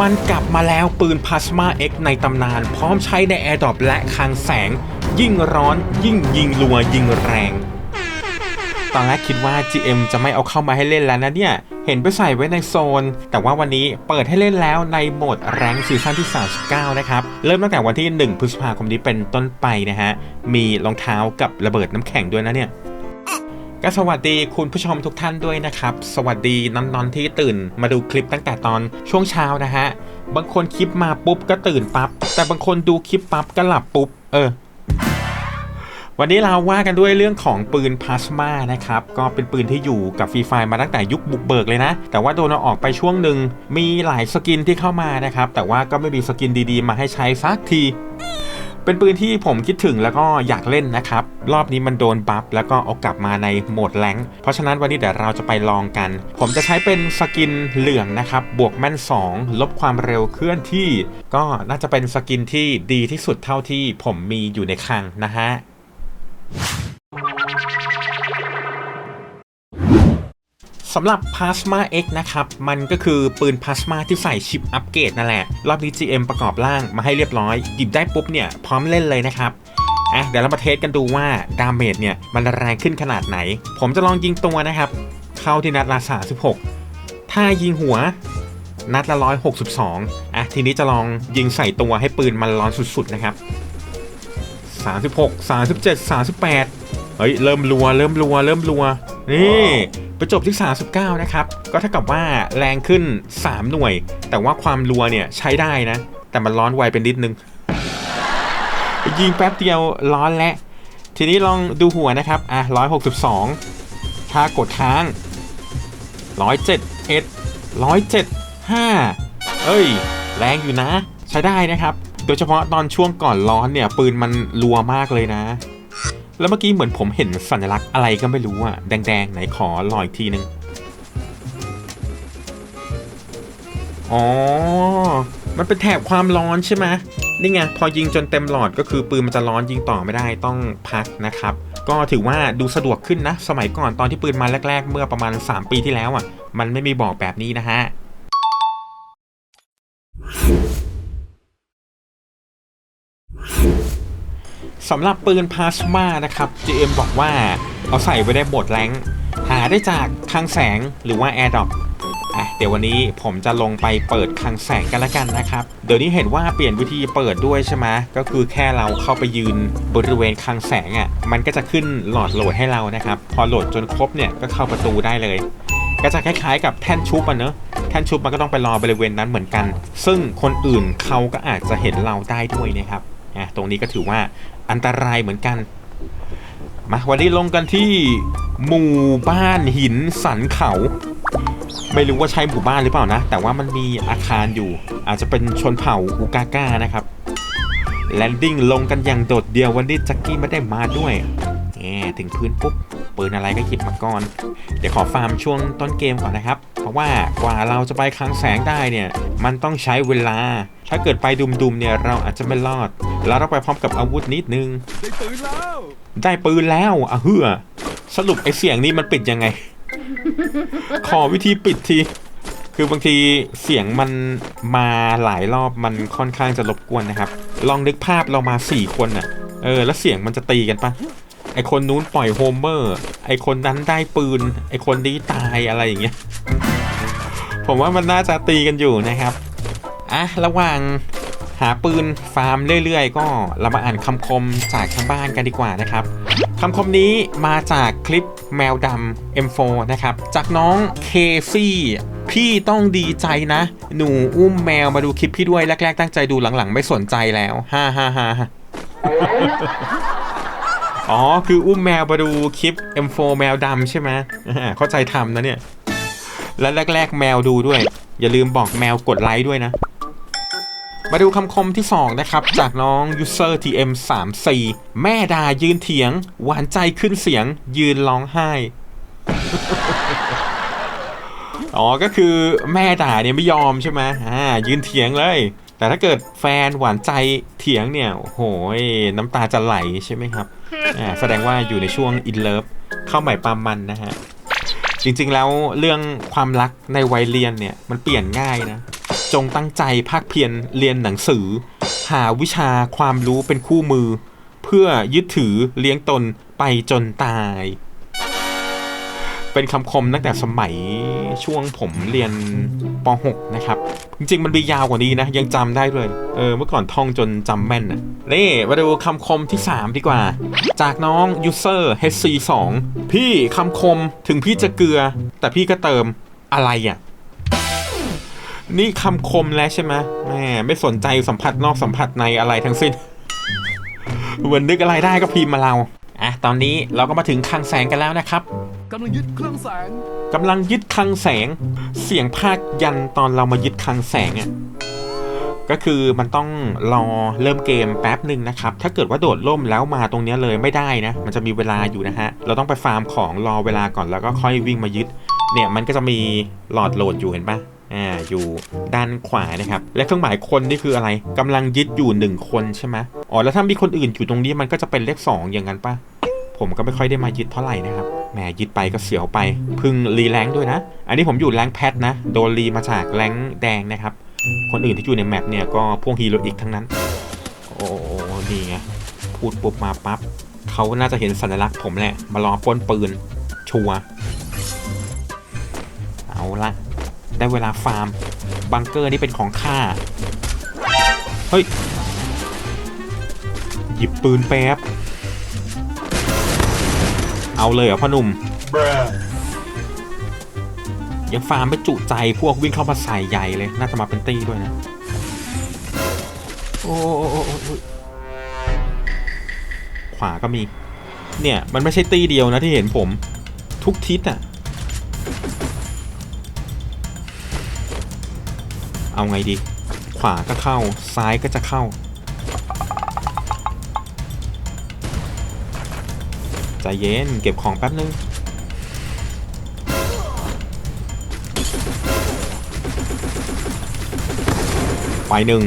มันกลับมาแล้วปืนพลาสมา X ในตำนาน พร้อมใช้ในแอร์ดรอปและคลังแสง ยิ่งร้อนยิ่งยิงรัวยิงแรง ตอนแรกคิดว่า GM จะไม่เอาเข้ามาให้เล่นแล้วนะเนี่ย เห็นไปใส่ไว้ในโซน แต่ว่าวันนี้เปิดให้เล่นแล้วในโหมดแรงซีซั่นที่ 39 นะครับ เริ่มตั้งแต่วันที่ 1 พฤษภาคมนี้เป็นต้นไปนะฮะ มีรองเท้ากับระเบิดน้ำแข็งด้วยนะเนี่ย ก็สวัสดีคุณผู้ชมทุกท่านด้วยนะครับ สวัสดีนอนที่ตื่น มาดูคลิปตั้งแต่ตอนช่วงเช้านะฮะ บางคนคลิปมาปุ๊บก็ตื่นปับ๊บ แต่บางคนดูคลิปปั๊บก็หลับปุ๊บ เออ วันนี้เราว่ากันด้วยเรื่องของปืนพลาสมานะครับ ก็เป็นปืนที่อยู่กับฟรีไฟมาตั้งแต่ยุคบุกเบิกเลยนะ แต่ว่าโดนเอาออกไปช่วงหนึ่งมีหลายสกินที่เข้ามานะครับ แต่ว่าก็ไม่มีสกินดีๆ มาให้ใช้สักที เป็นปืนที่ผมคิดถึงแล้วก็อยากเล่นนะครับ รอบนี้มันโดนบัฟแล้วก็เอากลับมาในโหมดแรงเพราะฉะนั้นวันนี้เดี๋ยวเราจะไปลองกัน ผมจะใช้เป็นสกินเหลืองนะครับ บวกแม่น 2 ลบความเร็วเคลื่อนที่ ก็น่าจะเป็นสกินที่ดีที่สุดเท่าที่ผมมีอยู่ในคลังนะฮะ สำหรับ Plasma X นะครับ มันก็คือปืน Plasma ที่ใส่ชิปอัปเกรดนั่นแหละรอบนี้ GM ประกอบร่างมาให้เรียบร้อย หยิบได้ปุ๊บเนี่ย พร้อมเล่นเลยนะครับอะเดี๋ยวเรามาเทสกันดูว่าดาเมจเนี่ย มันแรงขึ้นขนาดไหน ผมจะลองยิงตัวนะครับ เข้าที่นัดละ36 ถ้ายิงหัวนัดละ 162อะทีนี้จะลองยิงใส่ตัวให้ปืนมันร้อนสุดๆนะครับ 36 37 38เฮ้ยเริ่มรัวเริ่มรัวเริ่มรัว นี่ไปจบที่ 39 นะครับ ก็เท่ากับว่าแรงขึ้น 3 หน่วย แต่ว่าความรัวเนี่ยใช้ได้นะ แต่มันร้อนไวเป็นนิดนึง ยิงแป๊บเดียวร้อนแล้วทีนี้ลองดูหัวนะครับ อะ 162 ถ้ากดค้าง107 1 107 5 เอ้ย แรงอยู่นะ ใช้ได้นะครับ โดยเฉพาะตอนช่วงก่อนร้อนเนี่ย ปืนมันรัวมากเลยนะ แล้วเมื่อกี้เหมือนผมเห็นสัญลักษณ์อะไรก็ไม่รู้อะแดงๆ ไหนขอลอยอีกทีนึง อ๋อ มันเป็นแถบความร้อนใช่ไหมนี่ไง พอยิงจนเต็มหลอดก็คือปืนมันจะร้อนยิงต่อไม่ได้ต้องพักนะครับ ก็ถือว่าดูสะดวกขึ้นนะ สมัยก่อนตอนที่ปืนมาแรก ๆ เมื่อประมาณ 3 ปีที่แล้วอะมันไม่มีบอกแบบนี้นะฮะ สำหรับปืนพลาสมานะครับ GM บอกว่าเอาใส่ไว้ได้โหมดแรงหาได้จากคลังแสงหรือว่า AirDrop อะเดี๋ยววันนี้ผมจะลงไปเปิดคลังแสงกันละกันนะครับ เดี๋ยวนี้เห็นว่าเปลี่ยนวิธีเปิดด้วยใช่ไหมก็คือแค่เราเข้าไปยืนบริเวณคลังแสงอะ มันก็จะขึ้นหลอดโหลดให้เรานะครับ พอโหลดจนครบเนี่ยก็เข้าประตูได้เลย ก็จะคล้ายๆกับแท่นชุบอะเนอะแท่นชุบมันก็ต้องไปรอบริเวณนั้นเหมือนกัน ซึ่งคนอื่นเขาก็อาจจะเห็นเราได้ด้วยนะครับอะตรงนี้ก็ถือว่า อันตรายเหมือนกัน มาวันนี้ลงกันที่หมู่บ้านหินสันเขา ไม่รู้ว่าใช่หมู่บ้านหรือเปล่านะ แต่ว่ามันมีอาคารอยู่ อาจจะเป็นชนเผ่าอูกาก้านะครับแลนดิ้งลงกันอย่างโดดเดียววันนี้แจ็กกี้ไม่ได้มาด้วยแหมถึงพื้นปุ๊บ ปืนอะไรก็หยิบมาก่อน เดี๋ยวขอฟาร์มช่วงต้นเกมก่อนนะครับ เพราะว่ากว่าเราจะไปคลังแสงได้เนี่ย มันต้องใช้เวลา ถ้าเกิดไปดุมๆเนี่ยเราอาจจะไม่รอด เราต้องไปพร้อมกับอาวุธนิดนึง ได้ปืนแล้ว ได้ปืนแล้วอะเฮือสรุปไอเสียงนี้มันปิดยังไง ขอวิธีปิดทีคือบางทีเสียงมันมาหลายรอบมันค่อนข้างจะรบกวนนะครับ ลองนึกภาพเรามาสี่คนอะ เออ แล้วเสียงมันจะตีกันปะ ไอคนนู้นปล่อยโฮมเมอร์ ไอคนนั้นได้ปืน ไอคนนี้ตายอะไรอย่างเงี้ย ผมว่ามันน่าจะตีกันอยู่นะครับอะระหว่างหาปืนฟาร์มเรื่อยๆ ก็เรามาอ่านคำคมจากทางบ้านกันดีกว่านะครับคำคมนี้มาจากคลิปแมวดำ M4 นะครับ จากน้องเคซี่พี่ต้องดีใจนะ หนูอุ้มแมวมาดูคลิปพี่ด้วย แรก ๆ ตั้งใจดูหลังๆ ไม่สนใจแล้ว ฮ่าฮ่าฮ่า อ๋อ คืออุ้มแมวมาดูคลิป M4 แมวดำใช่ไหมเข้าใจทำนะเนี่ย และแรก ๆ แมวดูด้วย อย่าลืมบอกแมวกดไลค์ด้วยนะ มาดูคำคมที่ 2 นะครับ จากน้อง user tm 3 4แม่ดายืนเถียง หวานใจขึ้นเสียง ยืนร้องไห้ อ๋อ ก็คือแม่ด่าเนี่ยไม่ยอมใช่ไหมอ่า ยืนเถียงเลยแต่ถ้าเกิดแฟนหวานใจเถียงเนี่ยโอ้โหยน้ำตาจะไหลใช่ไหมครับ อ่าแสดงว่าอยู่ในช่วงอินเลิฟเข้าใหม่ปามมันนะฮะ จริงๆแล้วเรื่องความรักในวัยเรียนเนี่ยมันเปลี่ยนง่ายนะ จงตั้งใจภาคเพียรเรียนหนังสือ หาวิชาความรู้เป็นคู่มือ เพื่อยึดถือเลี้ยงตนไปจนตาย เป็นคำคมตั้งแต่สมัยช่วงผมเรียนป .6 นะครับ จริงๆ มันมียาวกว่านี้นะ ยังจำได้เลยเออเมื่อก่อนท่องจนจำแม่นนะนี่มาดูคำคมที่ 3 ดีกว่า จากน้อง user hc2 พี่คำคมถึงพี่จะเกลือ แต่พี่ก็เติมอะไรอะนี่คำคมแล้วใช่ไหมแม่ไม่สนใจสัมผัสนอกสัมผัสในอะไรทั้งสิ้นเหมือนนึกอะไรได้ก็พิมพ์มาเรา อะตอนนี้เราก็มาถึงคลังแสงกันแล้วนะครับกำลังยึดเครื่องแสงกำลังยึดคลังแสง เสียงภาคยันตอนเรามายึดคลังแสงอะ่ะก็คือมันต้องรอเริ่มเกมแป๊บหนึ่งนะครับ ถ้าเกิดว่าโดดล่มแล้วมาตรงเนี้ยเลยไม่ได้นะ มันจะมีเวลาอยู่นะฮะ เราต้องไปฟาร์มของรอเวลาก่อนแล้วก็ค่อยวิ่งมายึด เนี่ยมันก็จะมีหลอดโหลดอยู่เห็นปะอ่าอยู่ด้านขวานะครับ และเครื่องหมายคนนี่คืออะไรกำลังยึดอยู่หนึ่งคนใช่ไหมอ๋อแล้วถ้ามีคนอื่นอยู่ตรงนี้มันก็จะเป็นเลขสองอย่างนั้นปะ ผมก็ไม่ค่อยได้มายึดเท่าไหร่นะครับ แหมยึดไปก็เสียวไป พึ่งรีแรงด้วยนะ อันนี้ผมอยู่แรงแพทนะ โดนรีมาจากแรงแดงนะครับ คนอื่นที่อยู่ในแมปเนี่ยก็พวกฮีโร่อีกทั้งนั้น โอ้ดีไง พูดปุ๊บมาปั๊บ เขาน่าจะเห็นสัญลักษณ์ผมแหละ มารอป้นปืน ชัว เอาละ ได้เวลาฟาร์ม บังเกอร์นี่เป็นของข้า เฮ้ย หยิบปืนแป๊บ เอาเลยเหรอพ่อหนุ่ม ยังฟาร์มไม่จุใจพวกวิ่งเข้ามาใส่ใหญ่เลย น่าจะมาเป็นตี้ด้วยนะ โอ้โอ้โอ้ขวาก็มี เนี่ย มันไม่ใช่ตี้เดียวนะที่เห็นผม ทุกทิศอะเอาไงดี ขวาก็เข้า ซ้ายก็จะเข้า ใจเย็น เก็บของแป๊บนึง ไปหนึ่ง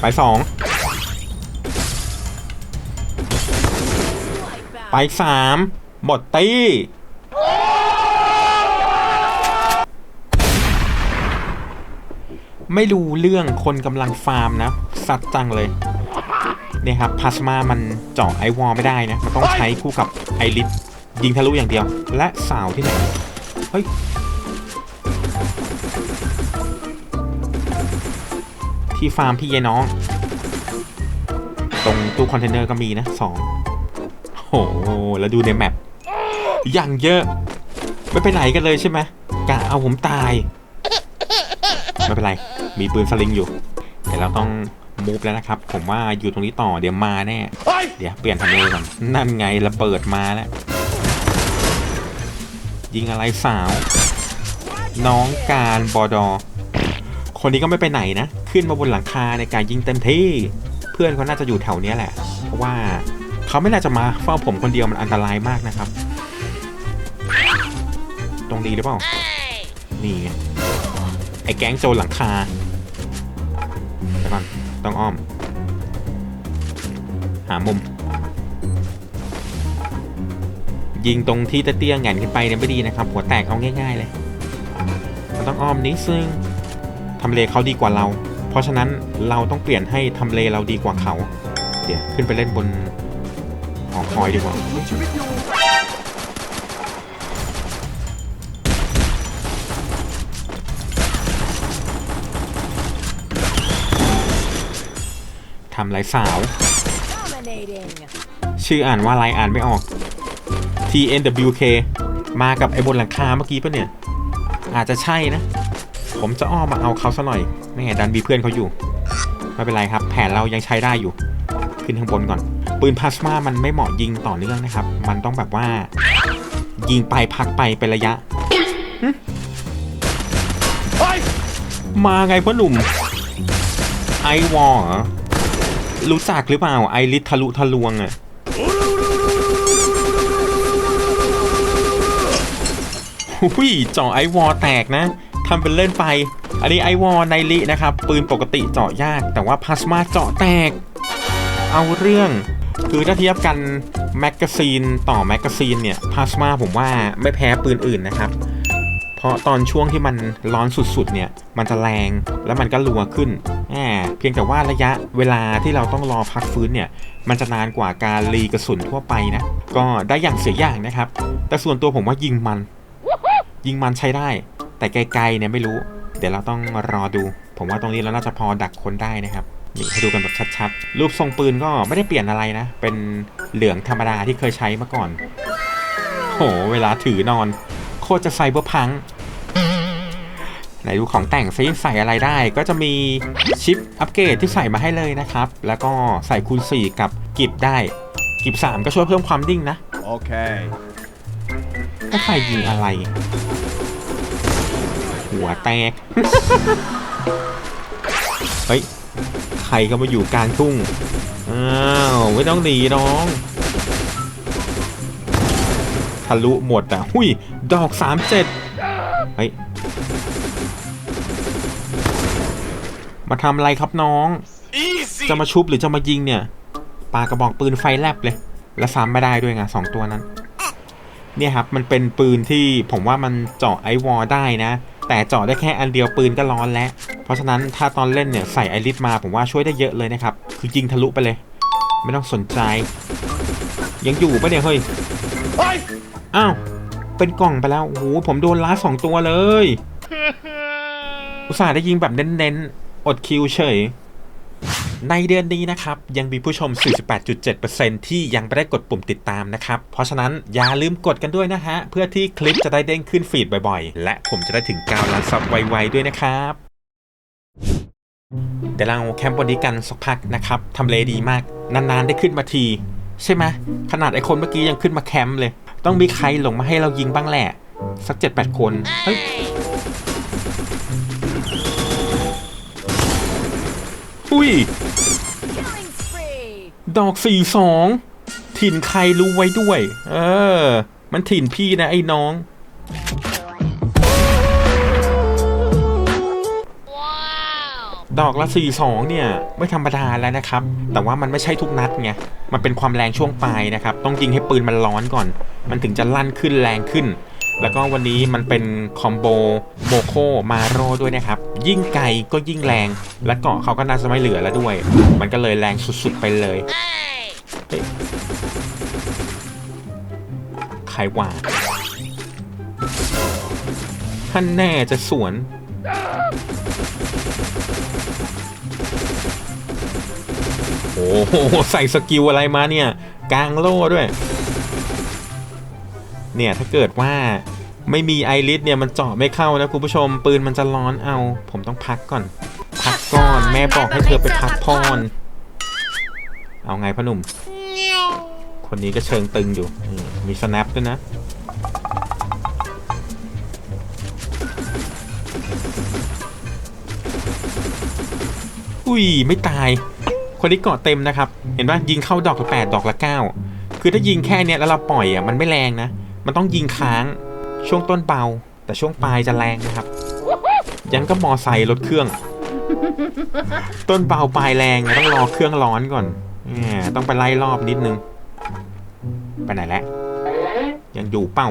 ไปสอง ไปสามหมดตี้ไม่รู้เรื่องคนกำลังฟาร์มนะ สัตว์จังเลย เนี่ยครับพลาสมามันเจาะไอวอลไม่ได้นะ มันต้องใช้คู่กับไอริสยิงทะลุอย่างเดียว และสาวที่ไหน เฮ้ย ที่ฟาร์มพี่ยายน้อง ตรงตู้คอนเทนเนอร์ก็มีนะสองโอ้โหแล้วดูในแมปอย่างเยอะ ไม่ไปไหนกันเลยใช่ไหมกะเอาผมตาย ไม่เป็นไร มีปืนสลิงอยู่เดี๋ยวเราต้อง มูฟแล้วนะครับ ผมว่าอยู่ตรงนี้ต่อเดี๋ยวมาแน่ เดี๋ยวเปลี่ยนทำเลก่อนนั่นไงระเบิดมาแล้ว ยิงอะไรสาว น้องการบอดอ คนนี้ก็ไม่ไปไหนนะ ขึ้นมาบนหลังคาในการยิงเต็มที่ เพื่อนเขาน่าจะอยู่แถวเนี้ยแหละ เพราะว่าเขาไม่น่าจะมาเฝ้าผมคนเดียวมันอันตรายมากนะครับ ตรงดีหรือเปล่า นี่ไงไอ้แก๊งโจรหลังคาเดี๋ยวก่อน ต้องอ้อม หามุม ยิงตรงที่เตี้ยๆแหงนขึ้นไปเนี่ยไม่ดีนะครับ หัวแตกเอาง่าย ๆ เลย มันต้องอ้อมนิดนึงทำเลเขาดีกว่าเรา เพราะฉะนั้นเราต้องเปลี่ยนให้ทำเลเราดีกว่าเขา เดี๋ยวขึ้นไปเล่นบนหอคอยดีกว่า ทำไรสาว Dominating. ชื่ออ่านว่าอะไรอ่านไม่ออก TNWK มากับไอ้บนหลังคาเมื่อกี้ปะเนี่ย อาจจะใช่นะ ผมจะอ้อมมาเอาเขาซะหน่อยไม่งั้นดันมีเพื่อนเขาอยู่ ไม่เป็นไรครับ แผนเรายังใช้ได้อยู่ ขึ้นข้างบนก่อน ปืนพลาสมามันไม่เหมาะยิงต่อเนื่องนะครับ มันต้องแบบว่า ยิงไปพักไปเป็นระยะหึมาไงพ่อหนุ่มไอวอลเหรอ รู้จักหรือเปล่าไอริสทะลุทะลวงอะหุยเจาะไอวอแตกนะทำเป็นเล่นไป อันนี้ไอวอไนลินะครับ ปืนปกติเจาะยาก แต่ว่าพลาสมาเจาะแตก เอาเรื่องคือถ้าเทียบกันแมกกาซีนต่อแมกกาซีนเนี่ยพลาสมาผมว่าไม่แพ้ปืนอื่นนะครับ เพราะตอนช่วงที่มันร้อนสุดๆเนี่ยมันจะแรงแล้วมันก็รัวขึ้นแหมเพียงแต่ว่าระยะเวลาที่เราต้องรอพักฟื้นเนี่ยมันจะนานกว่าการรีกระสุนทั่วไปนะก็ได้อย่างเสียอย่างนะครับ แต่ส่วนตัวผมว่ายิงมัน ยิงมันใช้ได้ แต่ไกลๆเนี่ยไม่รู้ เดี๋ยวเราต้องรอดู ผมว่าตรงนี้เราน่าจะพอดักคนได้นะครับนี่ให้ดูกันแบบชัดๆ รูปทรงปืนก็ไม่ได้เปลี่ยนอะไรนะ เป็นเหลืองธรรมดาที่เคยใช้มาก่อน โห เวลาถือนอน ตรจะไซเบอร์พังไหนดูของแต่งซิใส่อะไรได้ก็จะมีชิปอัปเกรดที่ใส่มาให้เลยนะครับ แล้วก็ใส่คูณ 4 กับกิบได้ กิบ 3 ก็ช่วยเพิ่มความดิ้งนะ Okay. ก็ใครยิงอะไร หัวแตก เฮ้ย ใครก็มาอยู่กลางทุ่ง อ้าว ไม่ต้องหนีน้อง ทะลุหมดอะหุยดอกสามเจ็ดเฮ้ย มาทำอะไรครับน้อง จะมาชุบหรือจะมายิงเนี่ยปากระบอกปืนไฟแลบเลย แล้วซ้ำไม่ได้ด้วยไงสองตัวนั้น เนี่ยครับ มันเป็นปืนที่ผมว่ามันเจาะไอวอลได้นะ แต่เจาะได้แค่อันเดียวปืนก็ร้อนแล้ว เพราะฉะนั้นถ้าตอนเล่นเนี่ยใส่ไอริสมาผมว่าช่วยได้เยอะเลยนะครับ คือยิงทะลุไปเลย ไม่ต้องสนใจ ยังอยู่ปะเนี่ยเฮ้ย อ้าว เป็นกล่องไปแล้ว โอ้โห ผมโดนล้าสองตัวเลย อุตส่าห์ได้ยิงแบบเน้นๆ อดคิวเฉย ในเดือนนี้นะครับ ยังมีผู้ชม 48.7%ที่ยังไม่ได้กดปุ่มติดตามนะครับ เพราะฉะนั้นอย่าลืมกดกันด้วยนะฮะ เพื่อที่คลิปจะได้เด้งขึ้นฟีดบ่อยๆ และผมจะได้ถึง9ล้านซับไวๆด้วยนะครับเดี๋ยวเราแคมป์บนนี้กันสักพักนะครับทำเลดีมาก นานๆได้ขึ้นมาที ใช่ไหมขนาดไอคนเมื่อกี้ยังขึ้นมาแคมป์เลย ต้องมีใครหลงมาให้เรายิงบ้างแหละ สัก7-8คน เฮ้ย อุ้ย ดอกสี่สอง ถิ่นใครรู้ไว้ด้วย เออ มันถิ่นพี่นะไอ้น้อง ดอกละสี่สองเนี่ยไม่ธรรมดาแล้วนะครับ แต่ว่ามันไม่ใช่ทุกนัดไง มันเป็นความแรงช่วงปลายนะครับ ต้องยิงให้ปืนมันร้อนก่อน มันถึงจะลั่นขึ้นแรงขึ้น แล้วก็วันนี้มันเป็นคอมโบโมโคมาโรด้วยนะครับ ยิ่งไกลก็ยิ่งแรง และเกาะเขาก็น่าจะไม่เหลือแล้วด้วย มันก็เลยแรงสุดๆไปเลยใครว่าท่านแน่จะสวน โอ้โหใส่สกิลอะไรมาเนี่ยกลางโล่ด้วย เนี่ยถ้าเกิดว่าไม่มีไอริสเนี่ยมันเจาะไม่เข้านะคุณผู้ชม ปืนมันจะร้อนเอา ผมต้องพักก่อน พักก่อนแม่บอกให้เธอไปพักพรเอาไงพ่อหนุ่ม คนนี้ก็เชิงตึงอยู่อืมมีสแนปด้วยนะอุ้ย ไม่ตาย คนนี้เกาะเต็มนะครับ เห็นปะยิงเข้าดอกละแปดดอกละเก้าคือถ้ายิงแค่เนี้ยแล้วเราปล่อยอะมันไม่แรงนะ มันต้องยิงค้างช่วงต้นเบาแต่ช่วงปลายจะแรงนะครับ ยังก็มอไซค์รถเครื่อง ต้นเบาปลายแรงต้องรอเครื่องร้อนก่อนแหมต้องไปไล่รอบนิดนึง ไปไหนแล้วยังอยู่เป้า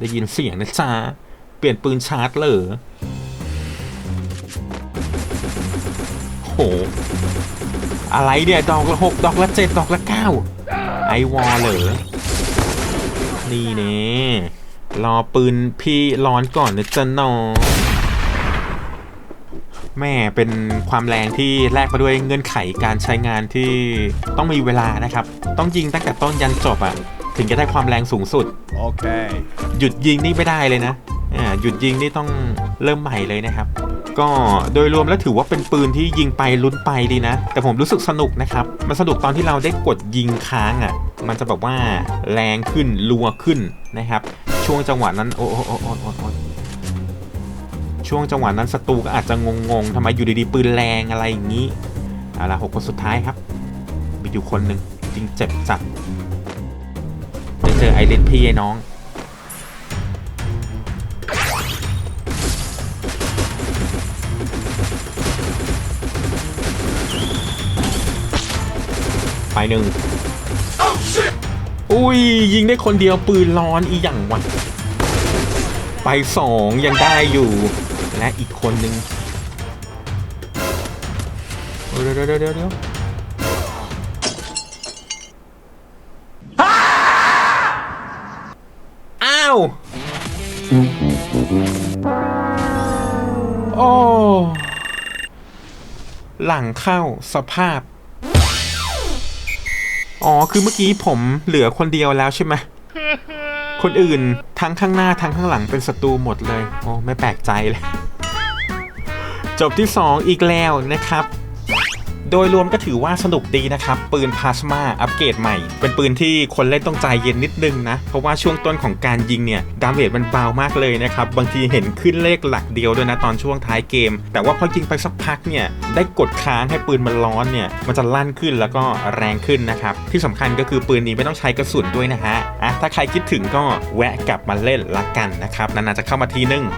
ได้ยินเสียงนะจ๊ะเปลี่ยนปืนชาร์จเหร โห อะไรเนี่ย ดอกละหกดอกละเจ็ดดอกละเก้าไอวอลเหรอ นี่เน่รอปืนพี่ร้อนก่อนนะจ๊ะน้องแม่เป็นความแรงที่แลกมาด้วยเงื่อนไขการใช้งานที่ต้องมีเวลานะครับ ต้องยิงตั้งแต่ต้นยันจบอะ่ะ ถึงจะได้ความแรงสูงสุด Okay. หยุดยิงนี่ไม่ได้เลยนะ อ่า หยุดยิงนี่ต้องเริ่มใหม่เลยนะครับ ก็โดยรวมแล้วถือว่าเป็นปืนที่ยิงไปลุ้นไปดีนะ แต่ผมรู้สึกสนุกนะครับ มันสนุกตอนที่เราได้กดยิงค้างอะ่ะ มันจะแบบว่าแรงขึ้นรัวขึ้นนะครับ ช่วงจังหวะนั้นโอ้โอ้โอ้โอ้โอ้ช่วงจังหวะนั้นศัตรูก็อาจจะงงๆทำไมอยู่ดีๆปืนแรงอะไรอย่างนี้เอาละหกคนสุดท้ายครับ มีอยู่คนหนึ่งจริงเจ็บจัดได้เจอไอรินพี่ไอ้น้อง ไปหนึ่งโอ้อุ้ยยิงได้คนเดียวปืนร้อนอีหยังวะไปสองยังได้อยู่ และอีกคนนึงเดี๋ยวเดี๋ยวเดี๋ยวเดี๋ยวอ้าว โอ้ หลังเข้าสภาพ อ๋อ คือเมื่อกี้ผมเหลือคนเดียวแล้วใช่ไหม คนอื่นทั้งข้างหน้าทั้งข้างหลังเป็นศัตรูหมดเลย โอ้ ไม่แปลกใจเลย จบที่ 2 อีกแล้วนะครับ โดยรวมก็ถือว่าสนุกดีนะครับ ปืนพลาสมาอัปเกรดใหม่ เป็นปืนที่คนเล่นต้องใจเย็นนิดนึงนะ เพราะว่าช่วงต้นของการยิงเนี่ย ดาเมจมันเบามากเลยนะครับ บางทีเห็นขึ้นเลขหลักเดียวด้วยนะตอนช่วงท้ายเกม แต่ว่าพอยิงไปสักพักเนี่ย ได้กดค้างให้ปืนมันร้อนเนี่ย มันจะลั่นขึ้นแล้วก็แรงขึ้นนะครับ ที่สำคัญก็คือปืนนี้ไม่ต้องใช้กระสุนด้วยนะฮะอะถ้าใครคิดถึงก็แวะกลับมาเล่นละกันนะครับนานๆจะเข้ามาทีนึง